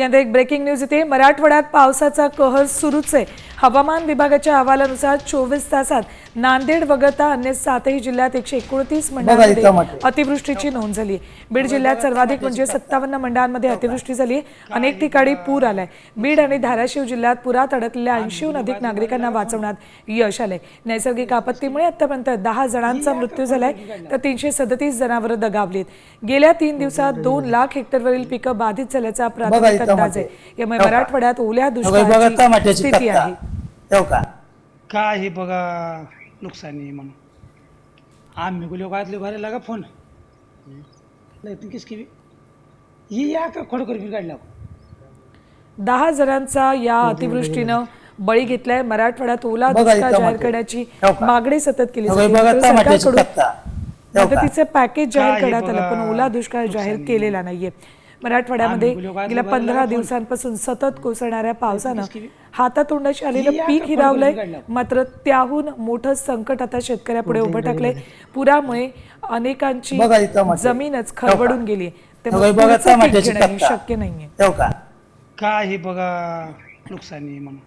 यानंतर एक breaking news येते मराठवाड्यात पावसाचा कहर सुरूच आहे. हवामान विभागाच्या अहवालानुसार चोवीस तासात नांदेड वगळता अन्य सातही जिल्ह्यात एकशे एकोणतीस मंडळांमध्ये. अतिवृष्टीची नोंद झाली बीड जिल्ह्यात सर्वाधिक म्हणजे सत्तावन्न मंडळांमध्ये अतिवृष्टी झाली अनेक ठिकाणी पूर आलाय. बीड आणि धाराशिव जिल्ह्यात पुरात अडकलेल्या ऐंशीहून अधिक नागरिकांना वाचवण्यात यश आलंय. नैसर्गिक आपत्तीमुळे आतापर्यंत दहा जणांचा मृत्यू झालाय. तर तीनशे सदतीस जनावरं दगावलीत. गेल्या तीन दिवसात दोन लाख हेक्टरवरील पिकं बाधित झाल्याचा प्राथमिक अंदाज आहे. यामुळे? मराठवाड्यात ओल्या दुष्काळाची स्थिती आहे. ठेव का? काय हे बघा नुकसानी आहे म्हणून. आम्ही गुलो गातले भरायला का फोन. नाही तू किस की ही या का खोड करून काढला दहा जणांचा या अतिवृष्टीनं बळी घेतलाय. मराठवाड्यात ओला बघा दुष्काळ इथं जाहीर. करण्याची हो का? मागणी सतत केली बघा जाते. बघा मात्र टमाट्याची सरकारकडून कत्ता ठेव का? मदतीचे पॅकेज जाहीर हे करण्यात आलं पण ओला दुष्काळ जाहीर केलेला नाहीये. मराठवाड्यामध्ये गेल्या पंधरा दिवसांपासून सतत कोसळणाऱ्या पावसानं हातातोंडाशी आलेलं पीक का हिरावलंय? मात्र त्याहून मोठं संकट आता शेतकऱ्यापुढे उभं टाकलंय. पुरामुळे अनेकांची. जमीनच खरवडून गेली शक्य नाहीये. का? काय हे बघा नुकसानी आहे म्हणून.